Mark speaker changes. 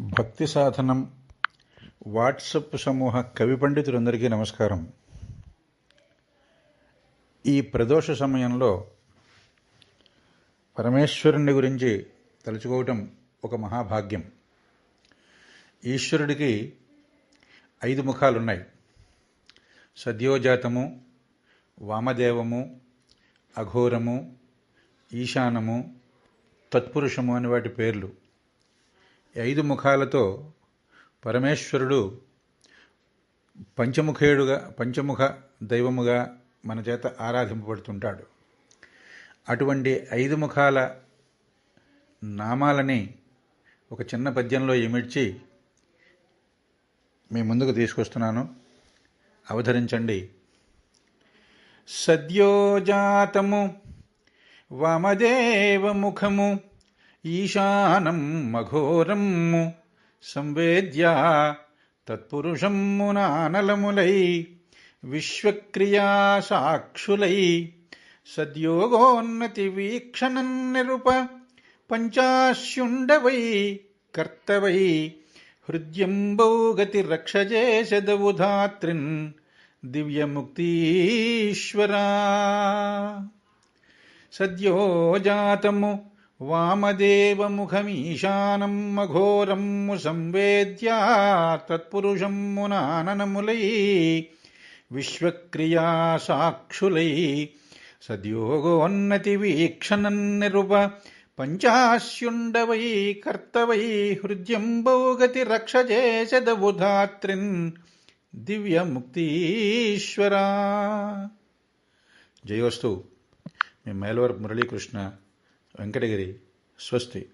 Speaker 1: భక్తి సాధనం వాట్సప్ సమూహ కవి పండితులందరికీ నమస్కారం. ఈ ప్రదోష సమయంలో పరమేశ్వరుని గురించి తలుచుకోవటం ఒక మహాభాగ్యం. ఈశ్వరుడికి ఐదు ముఖాలున్నాయి. సద్యోజాతము వామదేవము అఘోరము ఈశానము తత్పురుషము అని వాటి పేర్లు. ఐదు ముఖాలతో పరమేశ్వరుడు పంచముఖేడుగా పంచముఖ దైవముగా మన చేత ఆరాధింపబడుతుంటాడు. అటువంటి ఐదు ముఖాల నామాలని ఒక చిన్న పద్యంలో ఇమిడ్చి మీ ముందుకు తీసుకొస్తున్నాను. అవధరించండి సద్యోజాతము వామదేవముఖము ఈశానం మఘోరము సంవేద్యా తత్పురుషమునానలములై విశ్వక్రియా సాక్షులై సద్యోగోన్నతి వీక్షణం నిరుప పంచాశ్యుండవై కర్తవై హృద్యంబౌ గతి రక్షజేషదవుధాత్రిన్ దివ్యముక్తీశ్వరా. సద్యోజాతము వామదేవముఖమీశానం మఘోరము సంవేద్యా తత్పురుషమునాననములై విశ్వక్రియా సాక్షులై సద్యోగోన్నతి వీక్షణం నిరుప పంచాశ్యుండవై కర్తవై హృద్యంబౌగతి రక్షజేషదబుధాత్రిన్ దివ్యముక్తీశ్వరా. జయోస్తు. మీ మేలవరపు మురళీకృష్ణ వెంకటగిరి స్వస్తి.